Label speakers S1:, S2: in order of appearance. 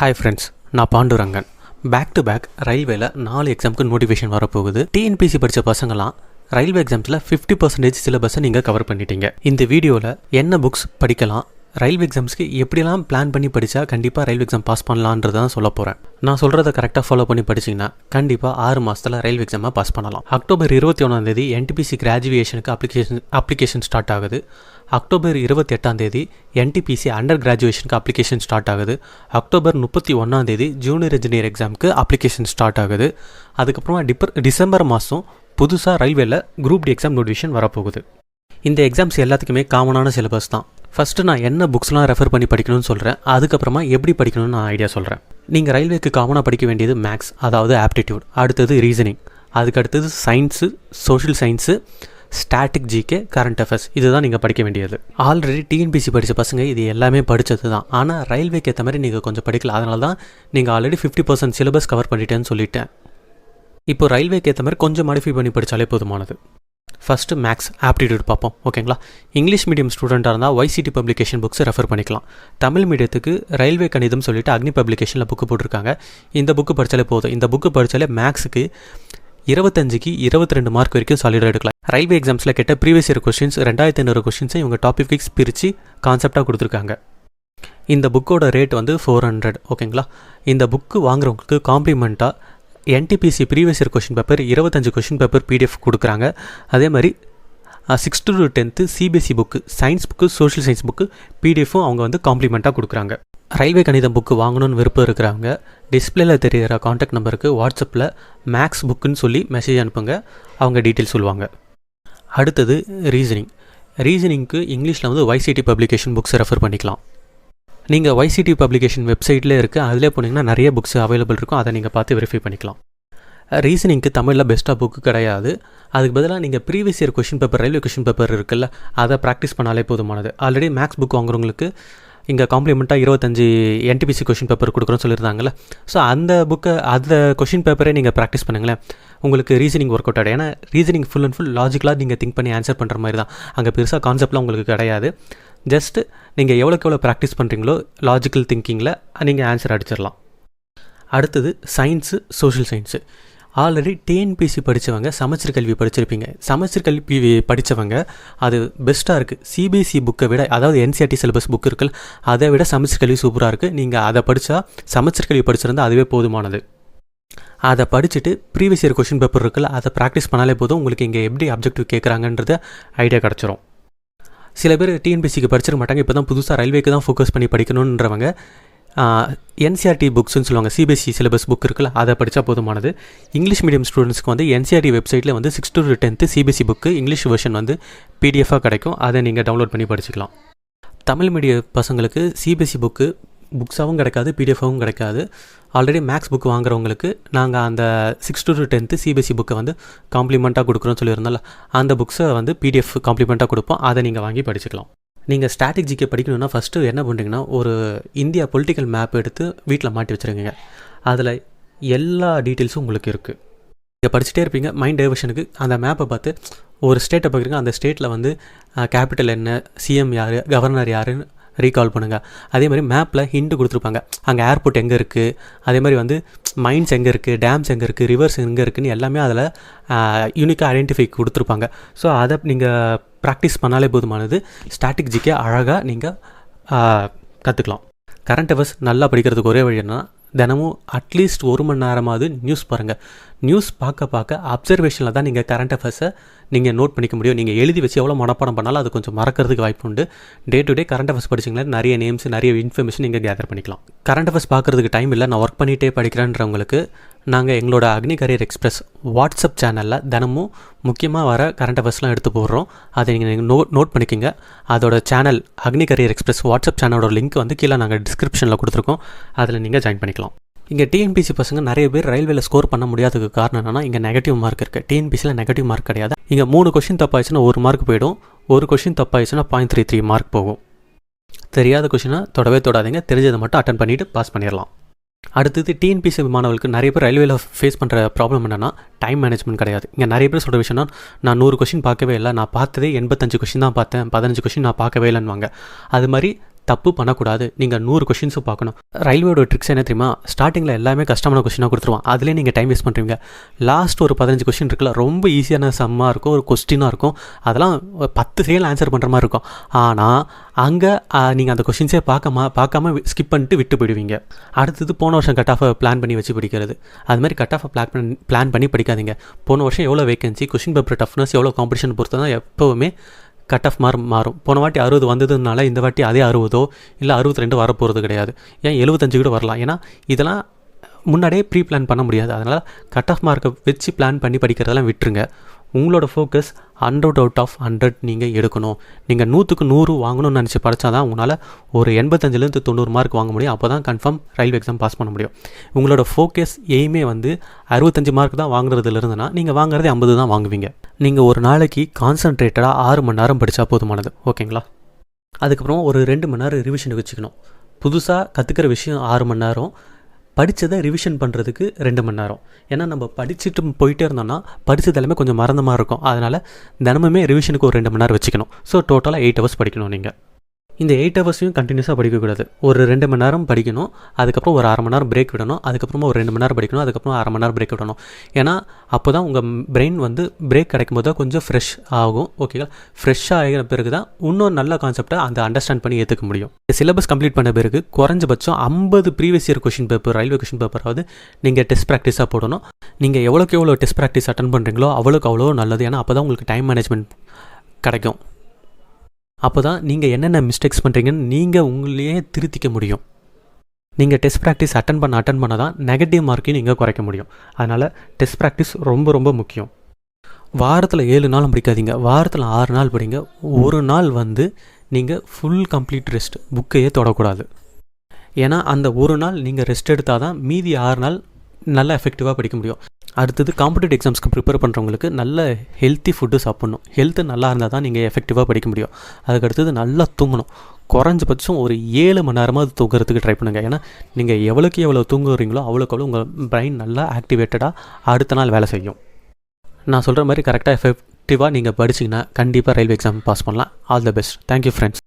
S1: Hi friends நான் Pandurangan. Back to back ரயில்வேல நாலு எக்ஸாமுக்கு நோட்டிஃபிகேஷன் வரப்போகுது. டிஎன்பிசி படித்த பசங்களாம் ரயில்வே எக்ஸாம்ஸில் ஃபிஃப்டி பர்சன்டேஜ் சிலபஸை நீங்கள் கவர் பண்ணிட்டீங்க. இந்த வீடியோவில் என்ன புக்ஸ் படிக்கலாம் ரயில்வே எக்ஸாம்ஸ்க்கு எப்படிலாம் பிளான் பண்ணி படித்தா கண்டிப்பாக ரயில்வே எக்ஸாம் பாஸ் பண்ணலான்றது தான் சொல்ல போகிறேன் நான் சொல்கிறத கரெக்டாக ஃபாலோ பண்ணி படிச்சிங்கன்னா கண்டிப்பாக ஆறு மாதத்தில் ரயில்வே எக்ஸாமை பாஸ் பண்ணலாம். அக்டோபர் இருபத்தி ஒன்றாந்தேதி என்டிபிசி கிராஜுவேஷனுக்கு அப்ளிகேஷன் அப்ளிகேஷன் ஸ்டார்ட் ஆகுது. அக்டோபர் இருபத்தி எட்டாம் தேதி என்டிபிசி அண்டர் கிராஜுவேஷனுக்கு அப்ளிகேஷன் ஸ்டார்ட் ஆகுது. அக்டோபர் முப்பத்தி ஒன்றாம் தேதி ஜூனியர் இன்ஜினியர் எக்ஸாமுக்கு அப்ளிகேஷன் ஸ்டார்ட் ஆகுது. அதுக்கப்புறமா டிப்பர் டிசம்பர் மாதம் புதுசாக ரயில்வேல குரூப் டி எக்ஸாம் நோட்டிஃபிகேஷன் வரப்போகுது. இந்த எக்ஸாம்ஸ் எல்லாத்துக்குமே காமனான சிலபஸ் தான். ஃபஸ்ட்டு நான் என்ன புக்ஸ்லாம் ரெஃபர் பண்ணி படிக்கணும்னு சொல்கிறேன் அதுக்கப்புறமா எப்படி படிக்கணும்னு நான் ஐடியா சொல்கிறேன் நீங்கள் ரயில்வேக்கு காமனாக படிக்க வேண்டியது மேக்ஸ் அதாவது ஆப்டிடியூட் அடுத்தது ரீசனிங் அதுக்கு அடுத்தது science social science static GK current affairs இதுதான் நீங்கள் படிக்க வேண்டியது. ஆல்ரெடி டிஎன்பிசி படித்த பசங்க இது எல்லாமே படித்தது தான் ஆனால் ரயில்வேக்கு ஏற்ற மாதிரி நீங்கள் கொஞ்சம் படிக்கல. அதனால தான் நீங்கள் already fifty percent syllabus cover பண்ணிட்டேன்னு சொல்லிட்டேன். இப்போ ரயில்வேக்கு ஏற்ற மாதிரி கொஞ்சம் மாடிஃபை பண்ணி படித்தாலே போதுமானது. ஃபஸ்ட்டு மேக்ஸ் ஆப்டிடியூட் பார்ப்போம். ஓகேங்களா இங்கிலீஷ் மீடியம் ஸ்டூடெண்ட்டாக இருந்தால் ஒய்சிடி பப்ளிகேஷன் புக்ஸை ரெஃபர் பண்ணிக்கலாம். தமிழ் மீடியத்துக்கு ரயில்வே கணிதம் சொல்லிட்டு அக்னி பப்ளிகேஷனில் புக்கு போட்டிருக்காங்க. இந்த புக்கு படித்தாலே போதும். இந்த புக்கு படித்தாலே மேக்ஸுக்கு இருபத்தஞ்சுக்கு இருபத்தி ரெண்டு மார்க் வரைக்கும் சாலிடாக எடுக்கலாம். ரயில்வே எக்ஸாம்ஸில் கேட்ட ப்ரீவியஸ் இயர் கொஷின்ஸ் ரெண்டாயிரத்தி ஐநூறு கொஷின்ஸை இவங்க டாபிக் ஃபிக்ஸ் பிரித்து கான்செப்டாக கொடுத்துருக்காங்க. இந்த புக்கோட ரேட் வந்து ஃபோர் ஹண்ட்ரட் ஓகேங்களா இந்த புக்கு வாங்குறவங்களுக்கு காம்ப்ளிமெண்ட்டாக NTPC previous year question paper இருபத்தஞ்சு கொஷின் பேப்பர் பிடிஎஃப் கொடுக்குறாங்க. அதே மாதிரி sixth to tenth CBSE book science book social science book பிடிஎஃப்பும் அவங்க வந்து காம்ப்ளிமெண்ட்டாக கொடுக்குறாங்க. ரயில்வே கணிதம் புக்கு வாங்கணும்னு விருப்பம் இருக்கிறவங்க டிஸ்பிளேல தெரிகிற காண்டாக்ட் நம்பருக்கு வாட்ஸ்அப்பில் மேக்ஸ் புக்குன்னு சொல்லி மெசேஜ் அனுப்புங்க. அவங்க டீட்டெயில் சொல்லுவாங்க. அடுத்தது ரீசனிங் ரீசனிங்க்கு இங்கிலீஷில் வந்து ஒய்சிடி பப்ளிகேஷன் புக்ஸ் ரெஃபர் பண்ணிக்கலாம். நீங்கள் ஒய்சிடி பப்ளிகேஷன் வெப்சைட்லேயே இருக்குது அதிலே போனீங்கன்னா நிறைய புக்ஸ் அவைலபிள் இருக்கும் அதை நீங்கள் பார்த்து வெரிஃபை பண்ணிக்கலாம். ரீசனிங்க்கு தமிழில் பெஸ்ட்டாக புக்கு கிடையாது. அதுக்கு பதிலாக நீங்கள் previous year question paper railway question paper இருக்குல்ல அதை ப்ராக்டிஸ் பண்ணாலே போதுமானது. ஆல்ரெடி மேக்ஸ் புக் வாங்குறவங்களுக்கு இங்கே காம்ப்ளிமெண்ட்டாக இருபத்தஞ்சி என்டிபிசி கொஷின் பேப்பர் கொடுக்குறோன்னு சொல்லியிருந்தாங்கல்ல. ஸோ அந்த புக்கை அந்த கொஷின் பேப்பரே நீங்கள் ப்ராக்டிஸ் பண்ணுங்களேன். உங்களுக்கு ரீசனிங் ஒர்க் அவுட் ஆகிடும் ஏன்னா ரீசனிங் ஃபுல் அண்ட் ஃபுல் லாஜிக்கலாக நீங்கள் திங்க் பண்ணி ஆன்சர் பண்ணுற மாதிரி தான். அங்கே பெருசாக கான்செப்ட்லாம் உங்களுக்கு கிடையாது. ஜஸ்ட்டு நீங்கள் எவ்வளோக்கு எவ்வளோ ப்ராக்டிஸ் பண்ணுறீங்களோ லாஜிக்கல் திங்கிங்கில் நீங்கள் ஆன்சர் அடிச்சிடலாம். அடுத்தது science social science already TNPSC படித்தவங்க சமச்சீர் கல்வி படிச்சிருப்பீங்க. சமச்சீர் கல்வி படித்தவங்க அது பெஸ்ட்டாக இருக்குது சிபிஎஸ்சி புக்கை விட அதாவது என்சிஆர்டி சிலபஸ் புக் இருக்குல்ல அதை விட சமச்சீர் கல்வி சூப்பராக இருக்குது நீங்கள் அதை படித்தா சமச்சீர் கல்வி படிச்சிருந்தா அதுவே போதுமானது. அதை படிச்சுட்டு ப்ரீவியஸ் இயர் கொஷின் பேப்பர் இருக்குல்ல அதை ப்ராக்டிஸ் பண்ணாலே போதும். உங்களுக்கு இங்கே எப்படி அப்ஜெக்டிவ் கேட்குறாங்கன்றது ஐடியா கிடச்சிரும். சில பேர் டிஎன்பிசிக்கு படிச்சிருக்க மாட்டாங்க. இப்போ தான் புதுசாக ரயில்வேக்கு தான் ஃபோக்கஸ் பண்ணி படிக்கணுன்றவங்க என்சிஆர்டி புக்ஸ்னு சொல்லுவாங்க சிபிஎஸ்சி சிலபஸ் புக் இருக்குல்ல அதை படித்தா போதுமானது. இங்கிலீஷ் மீடியம் ஸ்டூடெண்ட்ஸ்க்கு வந்து என்சிஆர்டி வெப்சைட்டில் வந்து six to tenth CBSE book English version வந்து பிடிஎஃபாக கிடைக்கும். அதை நீங்கள் டவுன்லோட் பண்ணி படிச்சுக்கலாம். தமிழ் மீடியம் பசங்களுக்கு சிபிஎஸ்சி புக்கு புக்ஸாகவும் கிடைக்காது பிடிஎஃபாகவும் கிடைக்காது. ஆல்ரெடி மேக்ஸ் புக் வாங்குறவங்களுக்கு நாங்கள் அந்த சிக்ஸ் டு டென்த்து சிபிஎஸ்சி புக்கை வந்து காம்ப்ளிமெண்ட்டாக கொடுக்குறோன்னு சொல்லியிருந்தால அந்த புக்ஸை வந்து பிடிஎஃப் காம்ப்ளிமெண்ட்டாக கொடுப்போம். அதை நீங்கள் வாங்கி படிச்சுக்கலாம். நீங்கள் ஸ்டாட்டிக் ஜிகே படிக்கணுன்னா ஃபஸ்ட்டு என்ன பண்ணுறீங்கன்னா ஒரு இந்தியா பொலிட்டிக்கல் மேப் எடுத்து வீட்டில் மாட்டி வச்சுருக்கீங்க. அதில் எல்லா டீட்டெயில்ஸும் உங்களுக்கு இருக்குது நீங்கள் படிச்சுட்டே இருப்பீங்க மைண்ட் டைவர்ஷனுக்கு அந்த மேப்பை பார்த்து ஒரு ஸ்டேட்டை பார்க்குறீங்க அந்த ஸ்டேட்டில் வந்து கேபிட்டல் என்ன சிஎம் யார் கவர்னர் யாருன்னு ரீகால் பண்ணுங்கள் அதே மாதிரி மேப்பில் ஹிண்ட் கொடுத்துருப்பாங்க. அங்கே ஏர்போர்ட் எங்கே இருக்குது அதே மாதிரி வந்து மைன்ஸ் எங்கே இருக்குது டேம்ஸ் எங்கே இருக்குது ரிவர்ஸ் எங்கே இருக்குதுன்னு எல்லாமே அதில் யூனிக்காக ஐடென்டிஃபை கொடுத்துருப்பாங்க. ஸோ அதை நீங்கள் ப்ராக்டிஸ் பண்ணாலே போதுமானது. ஸ்டாட்டிக் ஜிக்கே அழகாக நீங்கள் கற்றுக்கலாம் கரண்ட் அஃபேர்ஸ் நல்லா படிக்கிறதுக்கு ஒரே வழி என்னன்னா தினமும் அட்லீஸ்ட் ஒரு மணி நேரமாவது நியூஸ் பாருங்கள் நியூஸ் பார்க்க பார்க்க அப்சர்வேஷனில் தான் நீங்கள் கரண்ட் அஃபேர்ஸை நீங்கள் நோட் பண்ணிக்க முடியும். நீங்கள் எழுதி வச்சு எவ்வளோ மனப்பாடம் பண்ணாலும் அது கொஞ்சம் மறக்கிறதுக்கு வாய்ப்பு உண்டு. Day to day current affairs படிச்சிங்களா நிறைய நேம்ஸ் நிறைய இன்ஃபர்மேஷன் நீங்கள் கேதர் பண்ணிக்கலாம். கரண்ட் அஃபேர்ஸ் பார்க்குறதுக்கு டைம் இல்லை. நான் ஒர்க் பண்ணிகிட்டே படிக்கிறேன்றவங்களுக்கு நாங்கள் எங்களோட அக்னி கரியர் எக்ஸ்பிரஸ் வாட்ஸ்அப் சேனலில் தினமும் முக்கியமாக வர கரண்ட் அஃபேர்ஸ்லாம் எடுத்து போடுறோம். அதை நீங்கள் நோட் நோட் பண்ணிக்கோங்க. அதோட channel Agni career express WhatsApp சேனலோட லிங்க் வந்து கீழே நாங்கள் டிஸ்கிரிப்ஷனில் கொடுத்துருக்கோம். அதில் நீங்கள் ஜாயின் பண்ணிக்கலாம். இங்கே டிஎன்பிசி பசங்க நிறைய பேர் ரயில்வேல ஸ்கோர் பண்ண முடியாததுக்கு காரணம் என்னன்னா இங்கே நெகட்டிவ் மார்க் இருக்குது டிஎன்பிசியில் நெகட்டிவ் மார்க் கிடையாது. இங்கே மூணு கொஷின் தப்பாயிடுச்சுன்னா ஒரு மார்க் போயிடும். ஒரு கொஷின் தப்பாயிடுச்சுன்னா பாயிண்ட் த்ரீ த்ரீ மார்க் போகும். தெரியாத கொஷினை தொடவே தொடாதீங்க. தெரிஞ்சதை மட்டும் அட்டன் பண்ணிவிட்டு பாஸ் பண்ணிடலாம். அடுத்தது டிஎன்பிசி மாணவர்களுக்கு நிறைய பேர் ரயில்வேல ஃபேஸ் பண்ணுற ப்ராப்ளம் என்னென்னா டைம் மேனேஜ்மெண்ட் கிடையாது. இங்கே நிறைய பேர் சொல்கிற விஷயம்னா நான் நூறு கொஷின் பார்க்கவே இல்லை. நான் பார்த்ததே எண்பத்தஞ்சு கொஷின் தான் பார்த்தேன். பதினஞ்சு கொஷின் நான் பார்க்கவே இல்லைன்னுவாங்க. அது மாதிரி தப்பு பண்ணக்கூடாது. நீங்கள் நூறு கொஷின்ஸும் பார்க்கணும். ரயில்வேயோட ட்ரிக்ஸ் என்ன தெரியுமா? ஸ்டார்டிங்கில் எல்லாமே கஷ்டமான கொஷினாக கொடுத்துருவான். அதுலேயே நீங்கள் டைம் வேஸ்ட் பண்ணுறீங்க லாஸ்ட் ஒரு பதினஞ்சு கொஷின் இருக்குல்ல ரொம்ப ஈஸியான சம்மாக இருக்கும் ஒரு கொஸ்டினாக இருக்கும். அதெல்லாம் பத்து செகண்ட் ஆன்சர் பண்ணுற மாதிரி இருக்கும். ஆனால் அங்கே நீங்கள் அந்த கொஷின்ஸே பார்க்காம பார்க்காம ஸ்கிப் பண்ணிட்டு விட்டு போயிடுவீங்க. அடுத்தது போன வருஷம் கட் ஆஃபை பிளான் பண்ணி வச்சு படிக்கிறது. அது மாதிரி கட் ஆஃபை பிளான் பண்ணி பிளான் பண்ணி படிக்காதீங்க. போன வருஷம் எவ்வளோ வேகன்சி கொஷின் பேப்பர் டஃப்னஸ் எவ்வளோ காம்படிஷன் பொறுத்து தான் எப்போவுமே கட் ஆஃப் மார்க் மாறும். போன வாட்டி அறுபது வந்ததுனால இந்த வாட்டி அதே அறுபதோ இல்லை அறுபத்தி ரெண்டு வரப்போகிறது கிடையாது. ஏன் எழுபத்தஞ்சு கூட வரலாம்? ஏன்னா இதெல்லாம் முன்னாடியே ப்ரீ பிளான் பண்ண முடியாது. அதனால் கட் ஆஃப் மார்க்கை வச்சு பிளான் பண்ணி படிக்கிறதெல்லாம் விட்டுருங்க. உங்களோட focus hundred out of hundred நீங்கள் எடுக்கணும். நீங்கள் நூற்றுக்கு நூறு வாங்கணும்னு நினச்சி படித்தா தான் உங்களால் ஒரு எண்பத்தஞ்சிலேருந்து தொண்ணூறு மார்க் வாங்க முடியும். அப்போ தான் கன்ஃபார்ம் ரயில்வே எக்ஸாம் பாஸ் பண்ண முடியும். உங்களோட ஃபோக்கஸ் எய்மே வந்து அறுபத்தஞ்சு மார்க் தான் வாங்குகிறதுலிருந்துன்னா நீங்கள் வாங்குறதே ஐம்பது தான் வாங்குவீங்க. நீங்கள் ஒரு நாளைக்கு கான்சன்ட்ரேட்டடாக ஆறு மணி நேரம் படித்தா போதுமானது. ஓகேங்களா? அதுக்கப்புறம் ஒரு ரெண்டு மணி நேரம் ரிவிஷனுக்கு வச்சுக்கணும். புதுசாக கற்றுக்கிற விஷயம் ஆறு மணி நேரம் படித்ததை ரிவிஷன் பண்ணுறதுக்கு ரெண்டு மணி நேரம். ஏன்னா நம்ம படிச்சுட்டு போயிட்டே இருந்தோம்னா படித்தது எல்லாமே கொஞ்சம் மறந்த மாதிரி இருக்கும். அதனால் தினமுமே ரிவிஷனுக்கு ஒரு ரெண்டு மணி நேரம் வச்சுக்கணும். ஸோ டோட்டலாக எயிட் ஹவர்ஸ் படிக்கணும் நீங்கள் இந்த எயிட் ஹவர்ஸையும் கண்டினியூஸாக படிக்கக்கூடாது ஒரு ரெண்டு மணி நேரம் படிக்கணும் அதுக்கப்புறம் ஒரு அரை மணி நேரம் பிரேக் விடணும் அதுக்கப்புறமா ஒரு ரெண்டு மணி நேரம் படிக்கணும் அதுக்கப்புறம் அரை மணி நேரம் பிரேக் விடணும். ஏன்னா அப்போ தான் உங்கள் பிரெயின் வந்து பிரேக் கிடைக்கும் போது தான் கொஞ்சம் ஃப்ரெஷ் ஆகும். ஓகேங்களா ஃப்ரெஷ்ஷாக ஆகிற பிறகு தான் இன்னொரு நல்ல கான்செப்டை அந்த அண்டர்ஸ்டாண்ட் பண்ணி ஏற்றுக்க முடியும். சிலபஸ் கம்ப்ளீட் பண்ண பிறகு குறைஞ்சபட்சம் ஐம்பது previous year question paper railway question பேப்பராவது நீங்கள் டெஸ்ட் ப்ராக்டிஸாக போடணும். நீங்கள் எவ்வளோக்கு எவ்வளோ டெஸ்ட் ப்ராக்டிஸ் அட்டன் பண்ணுறீங்களோ அவ்வளோக்கு அவ்வளோ நல்லது. ஏன்னா அப்போ தான் உங்களுக்கு டைம் மேனேஜ்மெண்ட் கிடைக்கும். அப்போ தான் நீங்கள் என்னென்ன மிஸ்டேக்ஸ் பண்ணுறீங்கன்னு நீங்கள் உங்களையே திருத்திக்க முடியும். நீங்கள் டெஸ்ட் ப்ராக்டிஸ் அட்டன் பண்ண அட்டன் பண்ண தான் நெகட்டிவ் மார்க்கையும் நீங்கள் குறைக்க முடியும். அதனால் டெஸ்ட் ப்ராக்டிஸ் ரொம்ப ரொம்ப முக்கியம். வாரத்தில் ஏழு நாள் படிக்காதீங்க வாரத்தில் ஆறு நாள் படிங்க. ஒரு நாள் வந்து நீங்கள் ஃபுல் கம்ப்ளீட் ரெஸ்ட் புக்கையே தொடக்கூடாது. ஏன்னா அந்த ஒரு நாள் நீங்கள் ரெஸ்ட் எடுத்தால் தான் மீதி ஆறு நாள் நல்லா எஃபெக்டிவாக படிக்க முடியும். அடுத்தது காம்படிட்டிவ் எக்ஸாம்ஸ்க்கு ப்ரிப்பேர் பண்ணுறவங்களுக்கு நல்ல ஹெல்த்தி ஃபுட்டு சாப்பிட்ணும். ஹெல்த்து நல்லா இருந்தால் தான் நீங்கள் எஃபெக்டிவாக படிக்க முடியும். அதுக்கு அடுத்தது நல்லா தூங்கணும். குறைஞ்சபட்சம் ஒரு ஏழு மணி நேரமாவது தூங்குறதுக்கு ட்ரை பண்ணுங்கள் ஏன்னா நீங்கள் எவ்வளோக்கு எவ்வளோ தூங்குறீங்களோ அவ்வளோக்கு அவ்வளோ உங்கள் பிரெயின் நல்லா ஆக்டிவேட்டடாக அடுத்த நாள் வேலை செய்யும். நான் சொல்கிற மாதிரி கரெக்டாக எஃபெக்டிவாக நீங்கள் படிச்சிங்கன்னா கண்டிப்பாக ரயில்வே எக்ஸாம் பாஸ் பண்ணலாம். All the best thank you friends